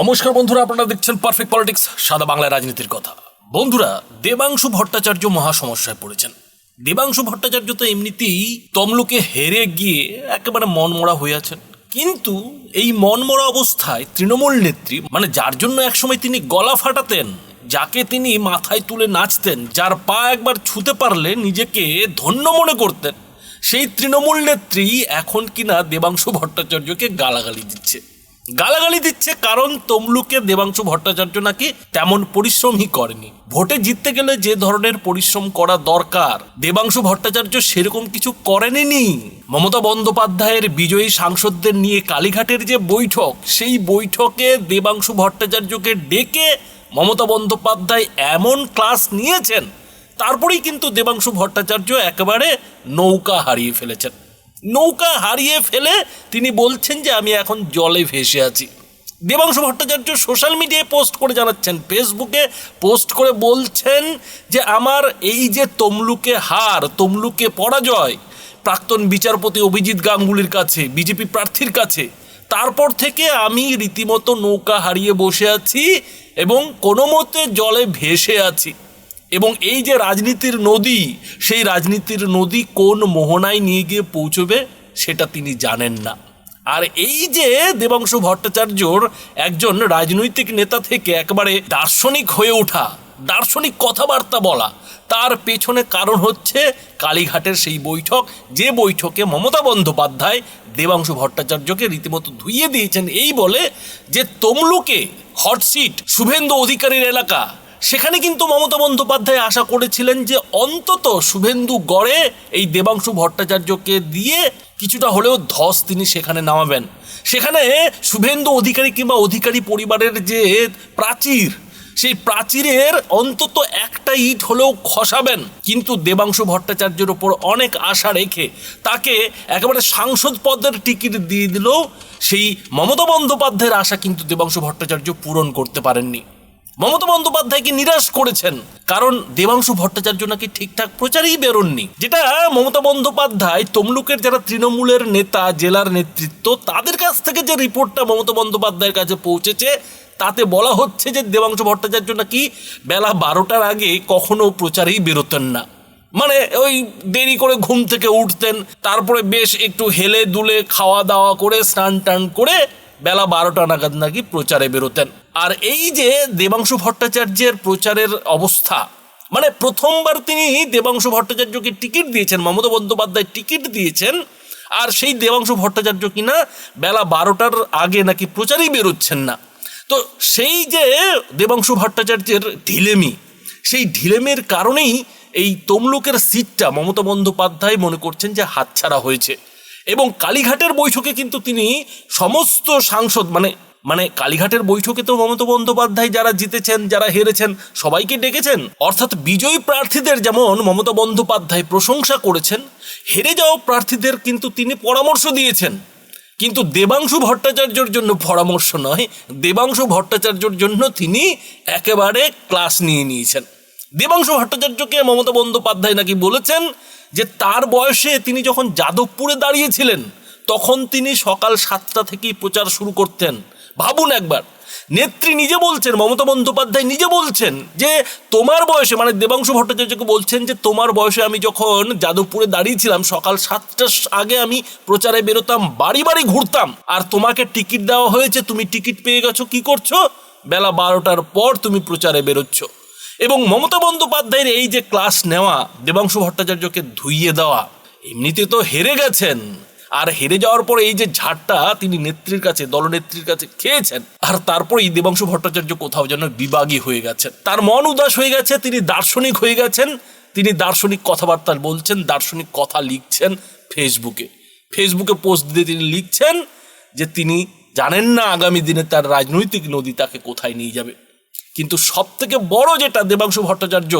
নমস্কার বন্ধুরা, আপনারা দেখছেন পারফেক্ট পলিটিক্স সাদা বাংলায় রাজনীতির কথা। বন্ধুরা, দেবাংশু ভট্টাচার্য মহা সমস্যায় পড়েছেন। দেবাংশু ভট্টাচার্য তো এমনিতেই তমলুকে হেরে গিয়ে একেবারে মনমরা হয়ে আছেন। কিন্তু এই মনমরা অবস্থায় তৃণমূল নেত্রী মানে যার জন্য একসময় তিনি গলা ফাটাতেন, যাকে তিনি মাথায় তুলে নাচতেন, যার পা একবার ছুতে পারলে নিজেকে ধন্য মনে করতেন, সেই তৃণমূল নেত্রী এখন কিনা দেবাংশু ভট্টাচার্যকে গালাগালি দিচ্ছে। গালাগালি দিচ্ছে কারণ তমলুকে দেবাংশু ভট্টাচার্য নাকি তেমন পরিশ্রমই করেনি। ভোটে জিততে গেলে যে ধরনের পরিশ্রম করা দরকার, দেবাংশু ভট্টাচার্য সেরকম কিছু করেনি মমতা বন্দ্যোপাধ্যায়ের বিজয়ী সাংসদদের নিয়ে কালীঘাটের যে বৈঠক, সেই বৈঠকে দেবাংশু ভট্টাচার্যকে ডেকে মমতা বন্দ্যোপাধ্যায় এমন ক্লাস নিয়েছেন, তারপরেই কিন্তু দেবাংশু ভট্টাচার্য একেবারে নৌকা হারিয়ে ফেলেছেন। নৌকা হারিয়ে ফেলে তিনি বলছেন যে আমি এখন জলে ভেসে আছি। দেবাংশু ভট্টাচার্য সোশ্যাল মিডিয়ায় পোস্ট করে জানাচ্ছেন। ফেসবুকে পোস্ট করে বলছেন যে, আমার এই যে তমলুকে হার, তমলুকে পরাজয়, প্রাক্তন বিচারপতি অভিজিৎ গাঙ্গুলির কাছে, বিজেপি প্রার্থীর কাছে, তারপর থেকে আমি রীতিমতো নৌকা হারিয়ে বসে আছি এবং কোনো মতে জলে ভেসে আছি। এবং এই যে রাজনীতির নদী, সেই রাজনীতির নদী কোন মোহনায় নিয়ে গিয়ে পৌঁছবে সেটা তিনি জানেন না। আর এই যে দেবাংশু ভট্টাচার্যর একজন রাজনৈতিক নেতা থেকে একবারে দার্শনিক হয়ে ওঠা, দার্শনিক কথাবার্তা বলা, তার পেছনে কারণ হচ্ছে কালীঘাটের সেই বৈঠক, যে বৈঠকে মমতা বন্দ্যোপাধ্যায় দেবাংশু ভট্টাচার্যকে রীতিমতো ধুইয়ে দিয়েছেন, এই বলে যে, তমলুকে হটসিট, শুভেন্দু অধিকারীর এলাকা সেখানে কিন্তু মমতা বন্দ্যোপাধ্যায় আশা করেছিলেন যে অন্তত শুভেন্দু গড়ে এই দেবাংশু ভট্টাচার্যকে দিয়ে কিছুটা হলেও ধস তিনি সেখানে নামাবেন। সেখানে শুভেন্দু অধিকারী কিংবা অধিকারী পরিবারের যে প্রাচীর, সেই প্রাচীরের অন্তত একটা ইট হলেও খসাবেন। কিন্তু দেবাংশু ভট্টাচার্যের ওপর অনেক আশা রেখে তাকে একেবারে সাংসদ পদের টিকিট দিয়ে দিলেও সেই মমতা বন্দ্যোপাধ্যায়ের আশা কিন্তু দেবাংশু ভট্টাচার্য পূরণ করতে পারেননি। মমতা বন্দ্যোপাধ্যায়কে নিরাশ করেছেন। কারণ দেবাংশু ভট্টাচার্য নাকি ঠিকঠাক প্রচারেই বেরোননি। যেটা মমতা বন্দ্যোপাধ্যায়, তমলুকের যারা তৃণমূলের নেতা, জেলার নেতৃত্ব, তাদের কাছ থেকে যে রিপোর্টটা মমতা বন্দ্যোপাধ্যায়ের কাছে পৌঁছেছে, তাতে বলা হচ্ছে যে দেবাংশু ভট্টাচার্য নাকি বেলা বারোটার আগে কখনো প্রচারেই বেরোতেন না। মানে ওই দেরি করে ঘুম থেকে উঠতেন, তারপরে বেশ একটু হেলে দুলে খাওয়া দাওয়া করে স্নান টান করে বেলা বারোটা নাগাদ নাকি প্রচারে বেরোতেন। আর এই যে দেবাংশু ভট্টাচার্যের প্রচারের অবস্থা মানে প্রথমবার তিনি দেবাংশু ভট্টাচার্যকে টিকিট দিয়েছেন, মমতা বন্দ্যোপাধ্যায় টিকিট দিয়েছেন, আর সেই দেবাংশু ভট্টাচার্য কিনা বেলা বারোটার আগে নাকি প্রচারেই বেরোচ্ছেন না। তো সেই যে দেবাংশু ভট্টাচার্যের ঢিলেমি, সেই ঢিলেমের কারণেই এই তমলুকের সিটটা মমতা বন্দ্যোপাধ্যায় মনে করছেন যে হাতছাড়া হয়েছে। এবং কালীঘাটের বৈঠকে কিন্তু তিনি সমস্ত সাংসদ মানে মানে কালীঘাটের বৈঠকে তো মমতা বন্দ্যোপাধ্যায় যারা জিতেছেন, যারা হেরেছেন, সবাইকে ডেকেছেন। অর্থাৎ বিজয়ী প্রার্থীদের যেমন মমতা বন্দ্যোপাধ্যায় প্রশংসা করেছেন, হেরে যাওয়া প্রার্থীদের কিন্তু তিনি পরামর্শ দিয়েছেন। কিন্তু দেবাংশু ভট্টাচার্যর জন্য পরামর্শ নয়, দেবাংশু ভট্টাচার্যর জন্য তিনি একেবারে ক্লাস নিয়ে নিয়েছেন। দেবাংশু ভট্টাচার্যকে মমতা বন্দ্যোপাধ্যায় নাকি বলেছেন যে তার বয়সে তিনি যখন যাদবপুরে দাঁড়িয়েছিলেন, তখন তিনি সকাল সাতটা থেকেই প্রচার শুরু করতেন। ভাবুন একবার। নেত্রী নিজে বলছেন, মমতা বন্দ্যোপাধ্যায় নিজে বলছেন যে, তোমার বয়সে মানে দেবাংশু ভট্টাচার্যকে বলছেন যে, তোমার বয়সে আমি যখন যাদবপুরে দাঁড়িয়েছিলাম, সকাল সাতটার আগে আমি প্রচারে বেরোতাম, বাড়ি বাড়ি ঘুরতাম, আর তোমাকে টিকিট দেওয়া হয়েছে, তুমি টিকিট পেয়ে গেছো, কি করছ? বেলা বারোটার পর তুমি প্রচারে বেরোচ্ছ। এবং মমতা বন্দ্যোপাধ্যায়ের এই যে ক্লাস নেওয়া, দেবাংশু ভট্টাচার্যকে ধুইয়ে দেওয়া, এমনিতে তো হেরে গেছেন। আর হেরে যাওয়ার পর এই যে ঝাড়টা তিনি নেত্রীর কাছে, দলনেত্রীর কাছে খেয়েছেন। আর তারপরে এই দেবাংশু ভট্টাচার্য কোথাও যেন বিবাগী হয়ে গেছেন। তার মন উদাস হয়ে গেছে, তিনি দার্শনিক হয়ে গেছেন। তিনি দার্শনিক কথাবার্তা বলছেন, দার্শনিক কথা লিখছেন ফেসবুকে। ফেসবুকে পোস্ট দিয়ে তিনি লিখছেন যে তিনি জানেন না আগামী দিনে তার রাজনৈতিক নদী তাকে কোথায় নিয়ে যাবে। কিন্তু সব থেকে বড় যেটা দেবাংশু ভট্টাচার্য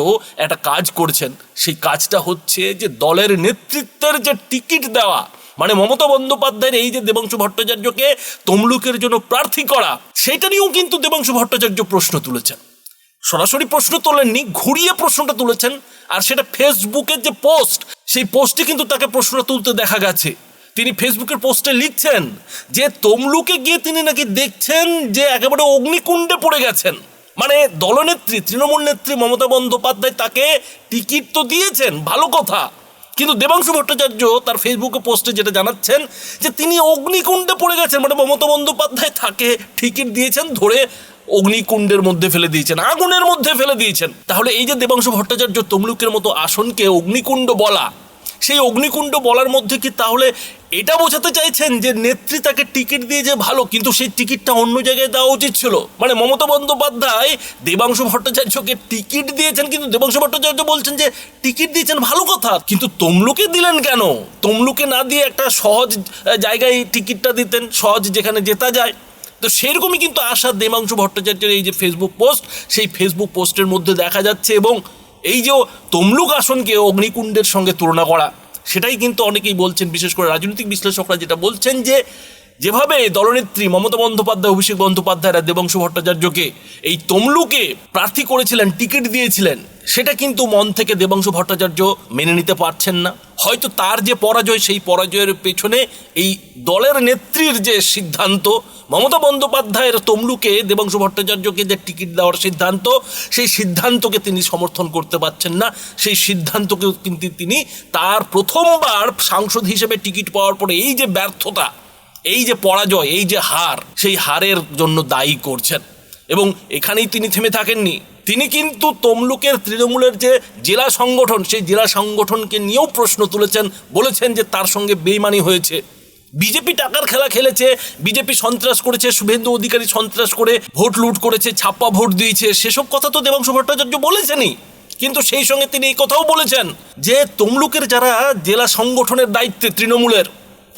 একটা কাজ করছেন, সেই কাজটা হচ্ছে যে দলের নেতৃত্বের যে টিকিট দেওয়া মানে মমতা বন্দ্যোপাধ্যায়ের এই যে দেবাংশু ভট্টাচার্যকে তমলুকের জন্য প্রার্থী করা, সেটা নিয়েও কিন্তু দেবাংশু ভট্টাচার্য প্রশ্ন তুলেছেন। সরাসরি প্রশ্ন তোলেননি, ঘুরিয়ে প্রশ্নটা তুলেছেন, আর সেটা ফেসবুকের যে পোস্ট, সেই পোস্টে কিন্তু তাকে প্রশ্ন তুলতে দেখা গেছে। তিনি ফেসবুকের পোস্টে লিখছেন যে, তমলুকে গিয়ে তিনি নাকি দেখছেন যে, একেবারে অগ্নিকুণ্ডে পড়ে গেছেন। মানে দলনেত্রী, তৃণমূল নেত্রী মমতা বন্দ্যোপাধ্যায় তাকে টিকিট তো দিয়েছেন, ভালো কথা। কিন্তু দেবাংশু ভট্টাচার্য তার ফেসবুকে পোস্টে যেটা জানাচ্ছেন যে তিনি অগ্নিকুণ্ডে পড়ে গেছেন মানে মমতা বন্দ্যোপাধ্যায় তাকে টিকিট দিয়েছেন, ধরে অগ্নিকুণ্ডের মধ্যে ফেলে দিয়েছেন, আগুনের মধ্যে ফেলে দিয়েছেন। তাহলে এই যে দেবাংশু ভট্টাচার্য তমলুকের মতো আসনকে অগ্নিকুণ্ড বলা সেই অগ্নিকুণ্ড বলার মধ্যে কি তাহলে এটা বোঝাতে চাইছেন যে নেত্রী তাকে টিকিট দিয়ে যে ভালো, কিন্তু সেই টিকিটটা অন্য জায়গায় দেওয়া উচিত ছিল? মানে মমতা বন্দ্যোপাধ্যায় দেবাংশু ভট্টাচার্যকে টিকিট দিয়েছেন, কিন্তু দেবাংশু ভট্টাচার্য বলছেন যে টিকিট দিয়েছেন ভালো কথা, কিন্তু তমলুকে দিলেন কেন? তমলুকে না দিয়ে একটা সহজ জায়গায় টিকিটটা দিতেন, সহজ যেখানে জেতা যায়। তো সেরকমই কিন্তু আশা দেবাংশু ভট্টাচার্যের এই যে ফেসবুক পোস্ট সেই ফেসবুক পোস্টের মধ্যে দেখা যাচ্ছে এবং এই যে তমলুক আসনকে অগ্নিকুণ্ডের সঙ্গে তুলনা করা, সেটাই কিন্তু অনেকেই বলছেন, বিশেষ করে রাজনৈতিক বিশ্লেষকরা যেটা বলছেন যে যেভাবে দলনেত্রী মমতা বন্দ্যোপাধ্যায়, অভিষেক বন্দ্যোপাধ্যায়রা দেবাংশু ভট্টাচার্যকে এই তমলুকে প্রার্থী করেছিলেন, টিকিট দিয়েছিলেন, সেটা কিন্তু মন থেকে দেবাংশু ভট্টাচার্য মেনে নিতে পারছেন না। হয়তো তার যে পরাজয়, সেই পরাজয়ের পেছনে এই দলের নেত্রীর যে সিদ্ধান্ত, মমতা বন্দ্যোপাধ্যায়ের তমলুকে দেবাংশু ভট্টাচার্যকে যে টিকিট দেওয়ার সিদ্ধান্ত, সেই সিদ্ধান্তকে তিনি সমর্থন করতে পারছেন না। সেই সিদ্ধান্তকে কিন্তু তিনি তার প্রথমবার সাংসদ হিসেবে টিকিট পাওয়ার পরে এই যে ব্যর্থতা এই যে পরাজয়, এই যে হার, সেই হারের জন্য দায়ী করছেন। এবং এখানেই তিনি থেমে থাকেননি। তিনি কিন্তু তমলুকের তৃণমূলের যে জেলা সংগঠন, সেই জেলা সংগঠনকে নিয়েও প্রশ্ন তুলেছেন, বলেছেন যে তার সঙ্গে বেইমানি হয়েছে। বিজেপি টাকার খেলা খেলেছে, বিজেপি সন্ত্রাস করেছে, শুভেন্দু অধিকারী সন্ত্রাস করে ভোট লুট করেছে ছাপ্পা ভোট দিয়েছে, সেসব কথা তো দেবাংশু ভট্টাচার্য বলেছেনই। কিন্তু সেই সঙ্গে তিনি এই কথাও বলেছেন যে তমলুকের যারা জেলা সংগঠনের দায়িত্বে তৃণমূলের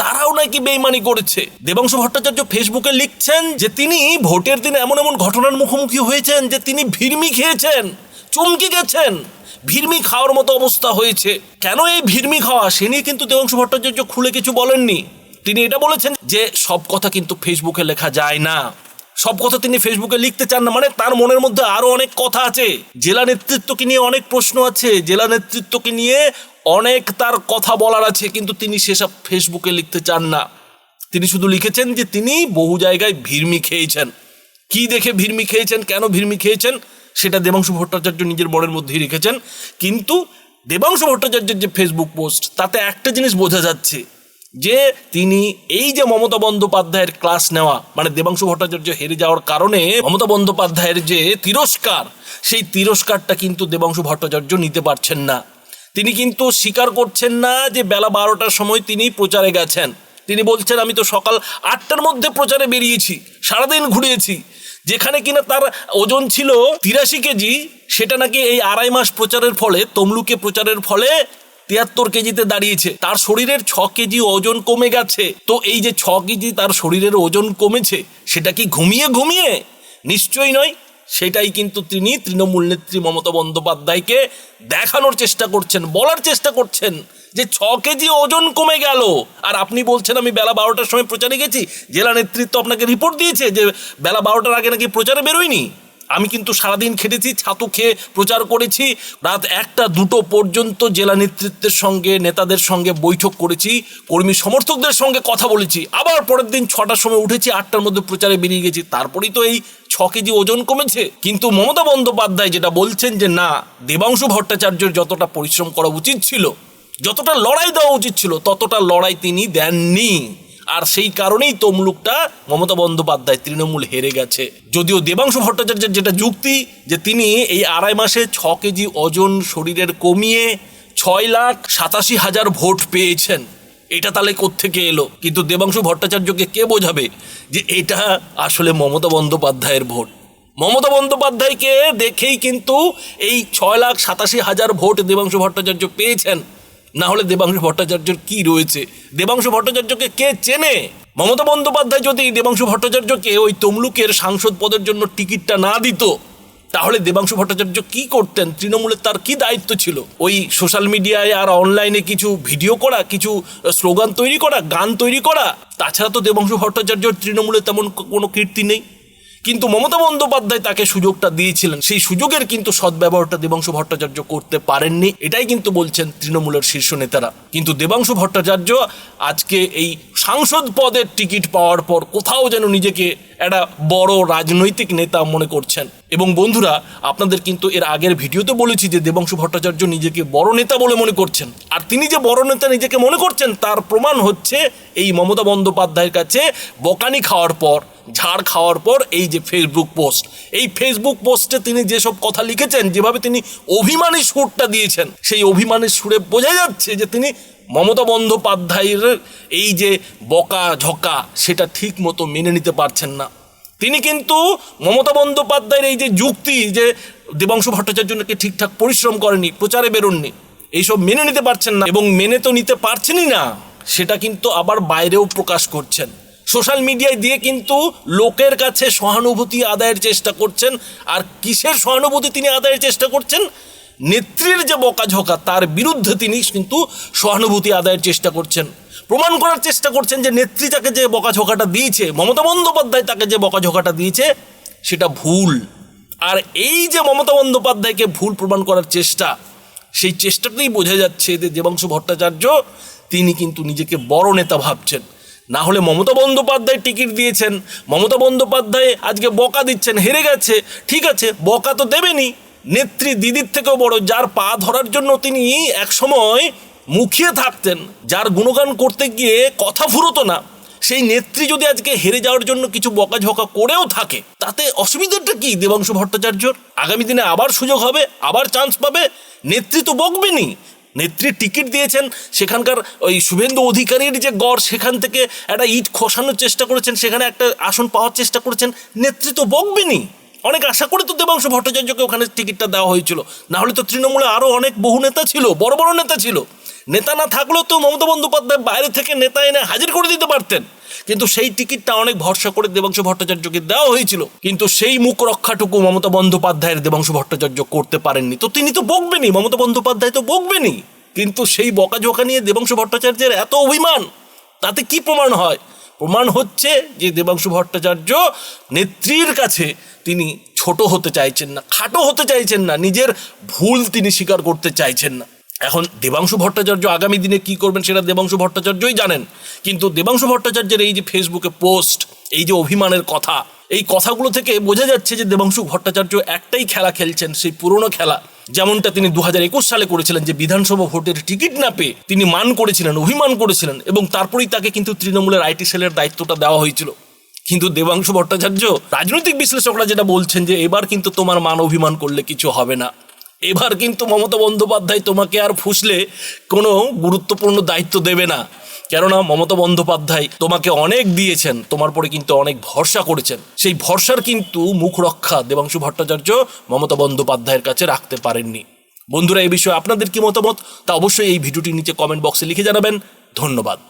তারাও নাকি বেইমানি করেছে। দেবাংশু ভট্টাচার্য ফেসবুকে লিখছেন যে তিনি ভোটের দিনে এমন এমন ঘটনার মুখোমুখি হয়েছেন যে তিনি ভিড়মি খেয়েছেন, চমকে গেছেন, ভিড়মি খাওয়ার মতো অবস্থা হয়েছে। কেন এই ভিড়মি খাওয়া? সে নিয়ে কিন্তু দেবাংশু ভট্টাচার্য খুলে কিছু বলেননি। তিনি এটা বলেছেন যে সব কথা কিন্তু ফেসবুকে লেখা যায় না। সব কথা তিনি ফেসবুকে লিখতে চান না। মানে তার মনের মধ্যে আরও অনেক কথা আছে। জেলা নেতৃত্বকে নিয়ে অনেক প্রশ্ন আছে। জেলা নেতৃত্বকে নিয়ে অনেক তার কথা বলার আছে, কিন্তু তিনি সেসব ফেসবুকে লিখতে চান না। তিনি শুধু লিখেছেন যে তিনি বহু জায়গায় ভিড়মি খেয়েছেন। কি দেখে ভিড়মি খেয়েছেন? কেন ভিড়মি খেয়েছেন? সেটা দেবাংশু ভট্টাচার্য নিজের মনের মধ্যেই রেখেছেন। কিন্তু দেবাংশু ভট্টাচার্যের যে ফেসবুক পোস্ট, তাতে একটা জিনিস বোঝা যাচ্ছে যে তিনি এই যে মমতা বন্দ্যোপাধ্যায়ের ক্লাস নেওয়া মানে দেবাংশু ভট্টাচার্য হেরে যাওয়ার কারণে মমতা বন্দ্যোপাধ্যায়ের যে তিরস্কার, সেই তিরস্কারটা কিন্তু দেবাংশু ভট্টাচার্য নিতে পারছেন না। তিনি কিন্তু স্বীকার করছেন না যে বেলা বারোটার সময় তিনি প্রচারে গেছেন। তিনি বলছেন, আমি তো সকাল আটটার মধ্যে প্রচারে বেরিয়েছি, সারাদিন ঘুরিয়েছি যেখানে কিনা তার ওজন ছিল তিরাশি কেজি, সেটা নাকি এই আড়াই মাস প্রচারের ফলে, তমলুকে প্রচারের ফলে তিয়াত্তর কেজিতে দাঁড়িয়েছে। তার শরীরের ছ কেজি ওজন কমে গেছে। তো এই যে ছ কেজি তার শরীরের ওজন কমেছে, সেটা কি ঘুমিয়ে ঘুমিয়ে? নিশ্চয়ই নয়। সেটাই কিন্তু তিনি তৃণমূল নেত্রী মমতা বন্দ্যোপাধ্যায়কে দেখানোর চেষ্টা করছেন, বলার চেষ্টা করছেন যে ছ কেজি ওজন কমে গেল। আর আপনি বলছেন, আমি বেলা বারোটার সময় প্রচারে গেছি, জেলা নেতৃত্ব আপনাকে রিপোর্ট দিয়েছে যে বেলা বারোটার আগে নাকি প্রচারে বেরোয়নি? আমি কিন্তু সারাদিন খেটেছি, ছাতু খেয়ে প্রচার করেছি, রাত একটা, দুটো পর্যন্ত জেলা নেতৃত্বের সঙ্গে, নেতাদের সঙ্গে বৈঠক করেছি, কর্মী সমর্থকদের সঙ্গে কথা বলেছি। আবার পরের দিন ছটার সময় উঠেছি, আটটার মধ্যে প্রচারে বেরিয়ে গেছি। তারপরেই তো এই ছ কেজি ওজন কমেছে। কিন্তু মমতা বন্দ্যোপাধ্যায় যেটা বলছেন যে, না, দেবাংশু ভট্টাচার্যের যতটা পরিশ্রম করা উচিত ছিল, যতটা লড়াই দেওয়া উচিত ছিল, ততটা লড়াই তিনি দেননি। আর সেই কারণেই তমলুকটা মমতা বন্দ্যোপাধ্যায় তৃণমূল হেরে গেছে। যদিও দেবাংশু ভট্টাচার্যের যেটা যুক্তি, যে তিনি এই আড়াই মাসে ছ কেজি ওজন শরীরের কমিয়ে ছয় লাখ সাতাশি হাজার ভোট পেয়েছেন। এটা তাহলে কোত্থেকে এলো? কিন্তু দেবাংশু ভট্টাচার্যকে কে বোঝাবে যে এটা আসলে মমতা বন্দ্যোপাধ্যায়ের ভোট? মমতা বন্দ্যোপাধ্যায়কে দেখেই কিন্তু এই ছয় লাখ সাতাশি হাজার ভোট দেবাংশু ভট্টাচার্য পেয়েছেন। না হলে দেবাংশু ভট্টাচার্যের কি রয়েছে? দেবাংশু ভট্টাচার্যকে কে চেনে? মমতা বন্দ্যোপাধ্যায় যদি দেবাংশু ভট্টাচার্যকে ওই তমলুকের সাংসদ পদের জন্য টিকিটটা না দিত, তাহলে দেবাংশু ভট্টাচার্য কি করতেন? তৃণমূলের তার কি দায়িত্ব ছিল? ওই সোশ্যাল মিডিয়ায় আর অনলাইনে কিছু ভিডিও করা, কিছু স্লোগান তৈরি করা, গান তৈরি করা? তাছাড়া তো দেবাংশু ভট্টাচার্যর তৃণমূলে তেমন কোনো কীর্তি নেই। কিন্তু মমতা বন্দ্যোপাধ্যায় তাকে সুযোগটা দিয়েছিলেন। সেই সুযোগের কিন্তু সদ্ব্যবহারটা দেবাংশু ভট্টাচার্য করতে পারেননি। এটাই কিন্তু বলছেন তৃণমূলের শীর্ষ নেতারা। কিন্তু দেবাংশু ভট্টাচার্য আজকে এই সাংসদ পদের টিকিট পাওয়ার পর কোথাও যেন নিজেকে একটা বড় রাজনৈতিক নেতা মনে করছেন। এবং বন্ধুরা, আপনাদের কিন্তু এর আগের ভিডিওতে বলেছি যে দেবাংশু ভট্টাচার্য নিজেকে বড় নেতা বলে মনে করছেন। আর তিনি যে বড় নেতা নিজেকে মনে করছেন, তার প্রমাণ হচ্ছে এই মমতা বন্দ্যোপাধ্যায়ের কাছে বকানি খাওয়ার পর। ঝাড় খাওয়ার পর এই যে ফেসবুক পোস্ট এই ফেসবুক পোস্টে তিনি যেসব কথা লিখেছেন, যেভাবে তিনি অভিমানী সুরটা দিয়েছেন, সেই অভিমানের সুরে বোঝা যাচ্ছে যে তিনি মমতা বন্দ্যোপাধ্যায়ের এই যে বকা ঝকা সেটা ঠিক মতো মেনে নিতে পারছেন না। তিনি কিন্তু মমতা বন্দ্যোপাধ্যায়ের এই যে যুক্তি যে দেবাংশু ভট্টাচার্য নাকি ঠিকঠাক পরিশ্রম করেনি, প্রচারে বেরোননি, এইসব মেনে নিতে পারছেন না এবং মেনে তো নিতে পারছেনই না, সেটা কিন্তু আবার বাইরেও প্রকাশ করছেন। সোশ্যাল মিডিয়ায় দিয়ে কিন্তু লোকের কাছে সহানুভূতি আদায়ের চেষ্টা করছেন। আর কিসের সহানুভূতি তিনি আদায়ের চেষ্টা করছেন? নেত্রীর যে বকাঝকা, তার বিরুদ্ধে তিনি কিন্তু সহানুভূতি আদায়ের চেষ্টা করছেন। প্রমাণ করার চেষ্টা করছেন যে নেত্রী তাকে যে বকাঝকাটা দিয়েছে, মমতা বন্দ্যোপাধ্যায় তাকে যে বকাঝকাটা দিয়েছে, সেটা ভুল। আর এই যে মমতা বন্দ্যোপাধ্যায়কে ভুল প্রমাণ করার চেষ্টা, সেই চেষ্টাতেই বোঝা যাচ্ছে যে দেবাংশু ভট্টাচার্য, তিনি কিন্তু নিজেকে বড় নেতা ভাবছেন। না হলে মমতা বন্দ্যোপাধ্যায় টিকিট দিয়েছেন। মমতা বন্দ্যোপাধ্যায় আজকে বকা দিচ্ছেন, হেরে গেছে। ঠিক আছে, বকা তো দেবেনি নেত্রী দিদির থেকেও বড়, যার পা ধরার জন্য তিনি একসময় মুখিয়ে থাকতেন, যার গুণগান করতে গিয়ে কথা ফুরতো না। সেই নেত্রী যদি আজকে হেরে যাওয়ার জন্য কিছু বকাঝকা করেও থাকে, তাতে অসুবিধাটা কি দেবাংশু ভট্টাচার্যর? আগামী দিনে আবার সুযোগ হবে, আবার চান্স পাবে? নেত্রী তো বকবেনি নেত্রী টিকিট দিয়েছেন, সেখানকার ওই শুভেন্দু অধিকারীর যে গড়, সেখান থেকে একটা ইট খসানোর চেষ্টা করেছেন, সেখানে একটা আসন পাওয়ার চেষ্টা করেছেন। নেত্রী তো বকবেনি অনেক আশা করে তো দেবাংশু ভট্টাচার্যকে ওখানে টিকিটটা দেওয়া হয়েছিল। না হলে তো তৃণমূলে আরও অনেক বহু নেতা ছিল, বড় বড় নেতা ছিল। নেতা না থাকলেও তো মমতা বন্দ্যোপাধ্যায় বাইরে থেকে নেতা এনে হাজির করে দিতে পারতেন। কিন্তু সেই টিকিটটা অনেক ভরসা করে দেবাংশু ভট্টাচার্যকে দেওয়া হয়েছিল। কিন্তু সেই মুখ রক্ষাটুকু মমতা বন্দ্যোপাধ্যায়ের দেবাংশু ভট্টাচার্য করতে পারেননি। তো তিনি তো বকবেনি মমতা বন্দ্যোপাধ্যায় তো বকবেনি কিন্তু সেই বকাঝোকা নিয়ে দেবাংশু ভট্টাচার্যের এত অভিমান, তাতে কি প্রমাণ হয়? প্রমাণ হচ্ছে যে দেবাংশু ভট্টাচার্য নেত্রীর কাছে তিনি ছোট হতে চাইছেন না, খাটো হতে চাইছেন না, নিজের ভুল তিনি স্বীকার করতে চাইছেন না। এখন দেবাংশু ভট্টাচার্য আগামী দিনে কি করবেন সেটা দেবাংশু ভট্টাচার্যই জানেন। কিন্তু দেবাংশু ভট্টাচার্যের এই যে ফেসবুকে পোস্ট এই যে অভিমানের কথা, এই কথাগুলো থেকে বোঝা যাচ্ছে যে দেবাংশু ভট্টাচার্য একটাই খেলা খেলছেন, সেই পুরনো খেলা। যেমনটা তিনি দু হাজার একুশ সালে করেছিলেন যে বিধানসভা ভোটের টিকিট না পেয়ে তিনি মান করেছিলেন, অভিমান করেছিলেন এবং তারপরেই তাকে কিন্তু তৃণমূলের আইটি সেলের দায়িত্বটা দেওয়া হয়েছিল। কিন্তু দেবাংশু ভট্টাচার্য রাজনৈতিক বিশ্লেষকরা যেটা বলছেন যে এবার কিন্তু তোমার মান অভিমান করলে কিছু হবে না। এবার কিন্তু মমতা বন্দ্যোপাধ্যায় তোমাকে আর ফুসলে কোনো গুরুত্বপূর্ণ দায়িত্ব দেবে না। কেননা মমতা বন্দ্যোপাধ্যায় তোমাকে অনেক দিয়েছেন, তোমার পরে কিন্তু অনেক ভরসা করেছেন। সেই ভরসার কিন্তু মুখ রক্ষা দেবাংশু ভট্টাচার্য মমতা বন্দ্যোপাধ্যায়ের কাছে রাখতে পারেননি। বন্ধুরা এই বিষয়ে আপনাদের কি মতামত? তা অবশ্যই এই ভিডিওটির নিচে কমেন্ট বক্সে লিখে জানাবেন। ধন্যবাদ।